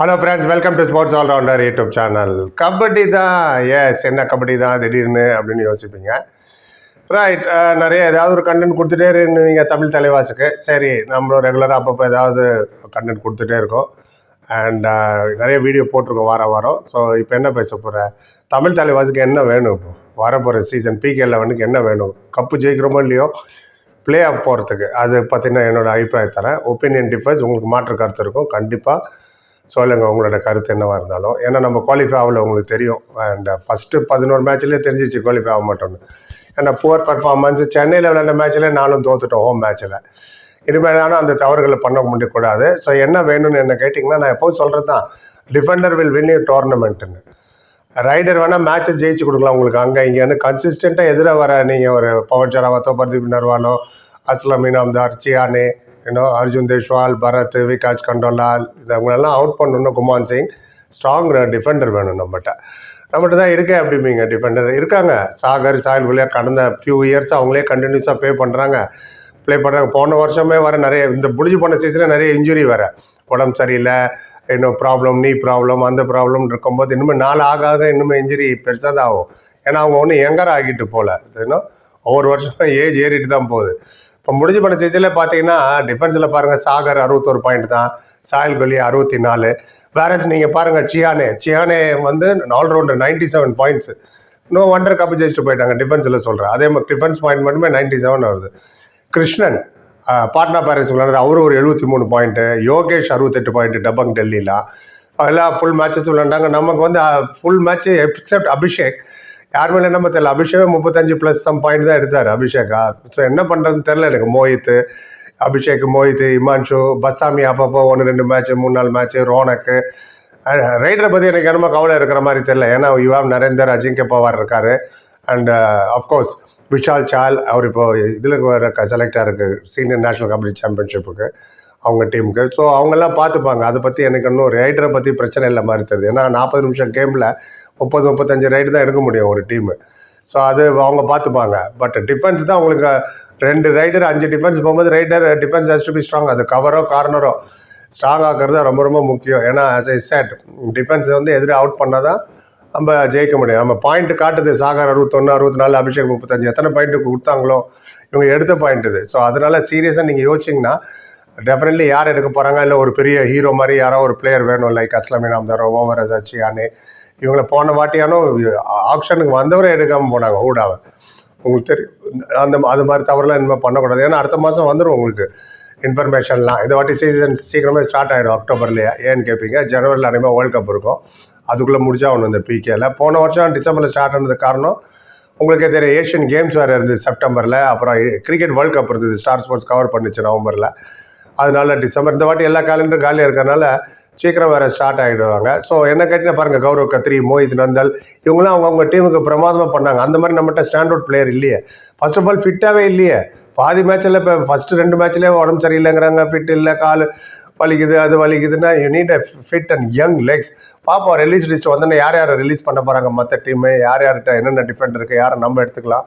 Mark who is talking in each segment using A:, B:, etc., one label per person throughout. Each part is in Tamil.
A: Hello friends welcome to sports allrounder YouTube channel kabaddi தான். எஸ் என்ன கபடி தான்? திடீர்னு அப்படின்னு யோசிப்பீங்க. ரைட் நிறைய ஏதாவது ஒரு கண்டென்ட் கொடுத்துட்டே இருந்தீங்க தமிழ் தலைவாசுக்கு. சரி நம்மளும் ரெகுலராக அப்பப்போ ஏதாவது கண்டென்ட் கொடுத்துட்டே இருக்கோம். அண்ட் நிறைய வீடியோ போட்டிருக்கோம் வாரம் வாரம். ஸோ இப்போ என்ன பேச போகிறேன் தமிழ் தலைவாசுக்கு என்ன வேணும் இப்போ? வரப்போகிற சீசன் பிகே லெவனுக்கு என்ன வேணும்? கப்பு ஜெயிக்கிறோமோ இல்லையோ? பிளே ஆஃப் போகிறதுக்கு அது பார்த்தீங்கன்னா என்னோட அபிப்பிராயம் தரேன் ஒப்பீனியன் டிஃபர்ஸ் உங்களுக்கு மாற்று கருத்து இருக்கும். கண்டிப்பாக சொல்லுங்கள் உங்களோட கருத்து என்னவாக இருந்தாலும். ஏன்னா நம்ம குவாலிஃபை ஆகல உங்களுக்கு தெரியும். அண்ட் ஃபஸ்ட்டு பதினோரு மேட்ச்லேயே தெரிஞ்சிச்சு குவாலிஃபை ஆக மாட்டோம்னு. ஏன்னா புவர் பர்ஃபார்மன்ஸ் சென்னையில் விளையாண்ட மேட்ச்சில் நானும் தோத்துட்டோம் ஹோம் மேட்ச்சில் இனிமேலான அந்த தவறுகளை பண்ண முடியக்கூடாது. ஸோ என்ன வேணும்னு என்ன கேட்டிங்கன்னா நான் எப்போது சொல்கிறது தான் டிஃபெண்டர் வில் வின் யூ டோர்னமெண்ட்டுன்னு ரைடர் வேணால் மேட்சை ஜெயிச்சு கொடுக்கலாம் உங்களுக்கு. அங்கே இங்கேன்னு கன்சிஸ்டண்ட்டாக எதிராக வர நீங்கள் ஒரு பவன் சராவத்தோ Pardeep நர்வாலோ Aslam Inamdar Chiyaneh you know Arjun Deshwal Bharat Vikash கண்டோலால் இதவங்களெல்லாம் அவுட் பண்ணணும் குமான் சிங் ஸ்ட்ராங் டிஃபெண்டர் வேணும் நம்மகிட்ட. நம்மகிட்ட தான் இருக்கே அப்படிம்பீங்க டிஃபெண்டர் இருக்காங்க. சாகர் சாயல் வழியாக கடந்த ஃபியூ இயர்ஸ் அவங்களே கண்டினியூஸாக ப்ளே பண்ணுறாங்க ப்ளே பண்ணுறாங்க போன வருஷமே வர நிறைய இந்த முடிஞ்சு போன சீசனில் நிறைய இன்ஜுரி வர உடம்பு சரியில்லை இன்னும் ப்ராப்ளம் நீ ப்ராப்ளம் அந்த ப்ராப்ளம் இருக்கும்போது இன்னுமே நாள் ஆக ஆக இன்னுமே இன்ஜுரி பெருசாக தான் ஆகும். ஏன்னா அவங்க ஒன்றும் எங்கர் ஆகிட்டு போகல. இன்னும் ஒவ்வொரு வருஷமும் ஏஜ் ஏறிட்டு தான் போகுது. இப்போ முடிஞ்சு பண்ண சீசனில் பார்த்தீங்கன்னா டிஃபென்ஸில் பாருங்கள் சாகர் அறுபத்தோரு பாயிண்ட் தான். சாயல் கொல்லி அறுபத்தி நாலு வேறஸ் நீங்கள் பாருங்கள் சியானே. சியானே வந்து allrounder ninety seven points no wonder cup ஜெயிச்சுட்டு போயிட்டாங்க டிஃபென்ஸில் சொல்கிறேன் அதே மாதிரி டிஃபென்ஸ் பாயிண்ட் மட்டுமே நைன்டி செவன் வருது. கிருஷ்ணன் பாட்னா பேரன்ஸ் விளையாடுறது அவரு ஒரு எழுபத்தி மூணு பாயிண்ட்டு யோகேஷ் அறுபத்தெட்டு பாயிண்ட் டபங் டெல்லியில். எல்லாம் ஃபுல் மேட்சஸ் விளையாண்டாங்க. நமக்கு வந்து ஃபுல் மேட்ச்சு எக்ஸப்ட் அபிஷேக். யார் மேலே நம்ம தெரியல? அபிஷேகம் முப்பத்தஞ்சு ப்ளஸ் சம் பாயிண்ட் தான் எடுத்தார் அபிஷேகா. ஸோ என்ன பண்ணுறதுன்னு தெரில எனக்கு. மோஹித் அபிஷேக் மோஹித் இமான்ஷு பஸ்ஸாமி அப்பப்போ ஒன்று ரெண்டு மேட்ச் மூணு நாலு மேட்ச் ரோனக்கு. ரைடரை பற்றி எனக்கு என்னமோ கவலை இருக்கிற மாதிரி தெரில ஏன்னா யுவாம் நரேந்தர் அஜிங்க பவார் இருக்காரு. அண்ட் அஃப்கோர்ஸ் விஷால் சால் அவர் இப்போ இதில் வர செலக்டாக இருக்குது சீனியர் நேஷனல் கபடி சாம்பியன்ஷிப்புக்கு அவங்க டீமுக்கு ஸோ அவங்கெல்லாம் பார்த்துப்பாங்க. அதை பற்றி எனக்கு இன்னும் ரைடரை பற்றி பிரச்சனை இல்லை மாதிரி தெரியுது. ஏன்னா நாற்பது நிமிஷம் கேமில் முப்பது முப்பத்தஞ்சு ரைடு தான் எடுக்க முடியும் ஒரு டீமு ஸோ அது அவங்க பார்த்துப்பாங்க. பட் டிஃபென்ஸ் தான் உங்களுக்கு ரெண்டு ரைடர் அஞ்சு டிஃபென்ஸ் போகும்போது raider defence has to be strong அது கவரோ கார்னரோ ஸ்ட்ராங் ஆக்கிறது தான் ரொம்ப ரொம்ப முக்கியம். ஏன்னா ஆஸ் ஐ செட் டிஃபென்ஸ் வந்து எதிரே அவுட் பண்ணால் தான் நம்ம ஜெயிக்க முடியும். நம்ம பாயிண்ட் காட்டுது. சாகர் அறுபத்தொன்று அறுபத்தி நாலு அபிஷேக் முப்பத்தஞ்சு. எத்தனை பாயிண்ட் கொடுத்தாங்களோ இவங்க எடுத்த பாயிண்ட் இது. ஸோ அதனால சீரியஸாக நீங்கள் யோசிச்சிங்கன்னா டெஃபினெட்லி யார் எடுக்க போகிறாங்க இல்லை ஒரு பெரிய ஹீரோ மாதிரி யாரோ ஒரு பிளேயர் வேணும். லைக் அஸ்லாமின் அம்தாரோ ஓவர் அச்சானே இவங்களை போன வாட்டியானோ ஆப்ஷனுக்கு வந்தவரை எடுக்காமல் போனாங்க ஊடாவை. உங்களுக்கு தெரியும் அந்த அது மாதிரி தவறுலாம் இனிமேல் பண்ணக்கூடாது. ஏன்னா அடுத்த மாதம் வந்துடும் உங்களுக்கு இன்ஃபர்மேஷன்லாம் இந்த வாட்டி சீசன் சீக்கிரமே ஸ்டார்ட் ஆகிடும் அக்டோபர்லேயே. ஏன்னு கேட்பீங்க ஜனவரியில் அனைமே வேர்ல்ட் கப் இருக்கும். அதுக்குள்ளே முடிச்சா ஒன்று இந்த பிகேல போன வருஷம் டிசம்பரில் ஸ்டார்ட் ஆனது காரணம் உங்களுக்கே தெரியும் ஏஷியன் கேம்ஸ் வேறு இருந்தது செப்டம்பரில் அப்புறம் கிரிக்கெட் வேர்ல்ட் கப் இருந்தது ஸ்டார் ஸ்போர்ட்ஸ் கவர் பண்ணுச்சு நவம்பரில் அதனால டிசம்பர் இந்த வாட்டி எல்லா காலண்டரும் காலியாக இருக்கிறனால சீக்கிரம் வேறு ஸ்டார்ட் ஆகிடுவாங்க. ஸோ என்ன கேட்டிங்கன்னா பாருங்கள் கௌரவ் கத்ரி மோஹித் நந்தல் இவங்களாம் அவங்கவுங்க டீமுக்கு பிரமாதமாக பண்ணாங்க. அந்த மாதிரி நம்மகிட்ட ஸ்டாண்ட் அவுட் பிளேயர் இல்லையே ஃபர்ஸ்ட் ஆஃப் ஆல் ஃபிட்டாகவே இல்லையே. பாதி மேட்ச்சில் இப்போ ஃபஸ்ட்டு ரெண்டு மேட்ச்லேயே உடம்பு சரியில்லைங்கிறாங்க. ஃபிட் இல்லை கால் வலிக்குது அது வலிக்குதுன்னா you need a fit and young legs பாப்போம் ரிலீஸ் லிஸ்ட் வந்தோன்னே யார் யாரை ரிலீஸ் பண்ண போகிறாங்க மற்ற டீமு யார் யார்கிட்ட என்னென்ன டிஃபெண்ட் இருக்குது யாரை நம்ம எடுத்துக்கலாம்?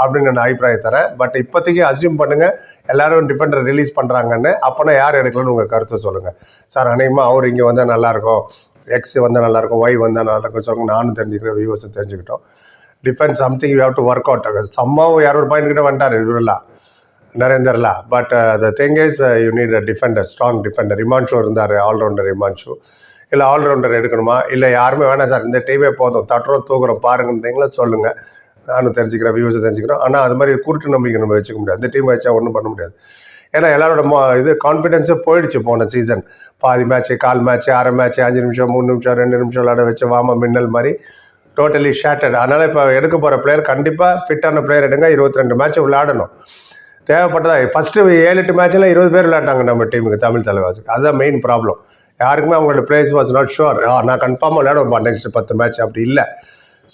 A: அப்படின்னு நான் அபிப்பிராயம் தரேன். பட் இப்போதைக்கு அசியூம் பண்ணுங்கள் எல்லாரும் டிஃபெண்டர் ரிலீஸ் பண்ணுறாங்கன்னு அப்போனா யார் எடுக்கலன்னு உங்கள் கருத்தை சொல்லுங்கள் சார் அநேகமாக அவர் இங்கே வந்தால் நல்லாயிருக்கும். எக்ஸ் வந்தால் நல்லாயிருக்கும். ஒய் வந்தால் நல்லாயிருக்கும் சொல்லுங்க. நானும் தெரிஞ்சுக்கிறேன். வியூவர்ஸும் தெரிஞ்சுக்கிட்டோம். Depend something you have to work out சம்மாவும் ஒரு பாயிண்ட் கிட்ட வந்துட்டார் இதுலாம் நரேந்தர்லா but the thing is you need a defender strong defender Himanshu இருந்தார் ஆல்ரவுண்டர் இமான்ஷு இல்லை ஆல்ரவுண்டர் எடுக்கணுமா? இல்லை யாருமே வேணாம் சார் இந்த டீமே போதும். தட்டுறோம் தூக்குறோம். பாருங்கன்றீங்களா? சொல்லுங்கள் நானும் தெரிஞ்சுக்கிறேன் வியூஸை தெரிஞ்சுக்கிறோம். ஆனால் அது மாதிரி குருட்டு நம்பிக்கை நம்ம வச்சுக்க முடியாது. அந்த டீம் வச்சா ஒன்றும் பண்ண முடியாது. ஏன்னா எல்லாரோட மோ இது கான்ஃபிடென்ஸே போயிடுச்சு போன சீசன் பாதி மேட்ச்சு கால் மேட்ச்சு அரை மேட்ச்சு அஞ்சு நிமிஷம் மூணு நிமிஷம் ரெண்டு நிமிஷம் விளாட வச்சு வாம மின்னல் மாதிரி டோட்டலி ஷேட்டட் அதனால் இப்போ எடுக்க போகிற பிளேயர் கண்டிப்பாக ஃபிட்டான பிளேயர் எடுங்க. இருபத்தி ரெண்டு மேட்ச் விளையாடணும். தேவைப்பட்டதா? ஃபஸ்ட்டு ஏழு எட்டு மேட்ச்சில் இருபது பேர் விளையாட்டாங்க நம்ம டீமுக்கு தமிழ் தலைவாசுக்கு அதுதான் மெயின் ப்ராப்ளம் யாருக்குமே அவங்களோட பிளேஸ் வாஸ் நாட் ஷுர் நான் கன்ஃபார்மாக விளையாடுவேன் நெக்ஸ்ட் பத்து மேட்ச் அப்படி இல்லை.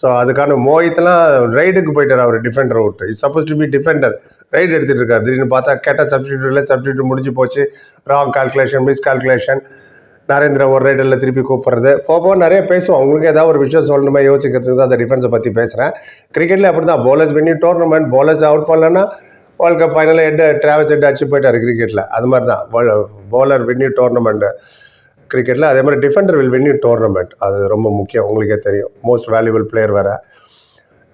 A: ஸோ அதுக்கான மோஹித்லாம் ரைடுக்கு போயிட்டார் அவர் டிஃபெண்டர் விட்டு is suppose to be defender raid எடுத்துகிட்டு இருக்கார். திடீர்னு பார்த்தா கேட்டால் சப்ஸ்டியூட் இல்லை சப்ஸ்டியூட் முடிஞ்சு போச்சு. Wrong calculation miss calculation Narendra ஒரு ரைடரில் திருப்பி கூப்பிட்றது. போக போக நிறைய பேசுவோம். உங்களுக்கு ஏதாவது ஒரு விஷயம் சொல்லணுமா யோசிக்கிறதுக்கு தான் அந்த டிஃபென்ஸை பற்றி பேசுகிறேன் கிரிக்கெட்டில் அப்படி தான் போலர்ஸ் பண்ணி டோர்னமெண்ட் போலர்ஸ் அவுட் பண்ணலன்னா வேர்ல்ட் கப் ஃபைனலில் ஹெட் ட்ராவல்ஸ் ஹெட் அடிச்சு போயிட்டார் கிரிக்கெட்டில் அது மாதிரி தான் போலர் வின்னி டோர்னமெண்ட்டு கிரிக்கெட்டில் அதே மாதிரி டிஃபெண்டர் வில் வின் டோர்னமெண்ட் அது ரொம்ப முக்கியம். உங்களுக்கே தெரியும். மோஸ்ட் வேல்யூபிள் பிளேயர் வேறு.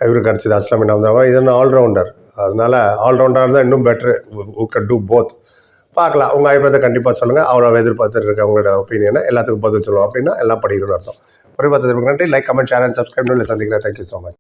A: இவருக்கு கிடச்சிது அஸ்லாம் இனாம் இது என்ன ஆல்ரவுண்டர் அதனால ஆல்ரவுண்டர் தான் இன்னும் பெட்ரு ஊ கட் டூ போத் பார்க்கலாம். உங்கள் அபிப்பிராயத்தை கண்டிப்பாக சொல்லுங்கள் அவ்வளோ எதிர்பார்த்துட்டு இருக்க உங்களோட ஒப்பீனியனை எல்லாத்துக்கும் பதில் சொல்லுவோம். அப்படின்னா எல்லாம் படிக்கணும்னு அர்த்தம். ஒரு பத்து நன்றி. Like comment share and subscribe சந்திக்கிறேன். Thank you so much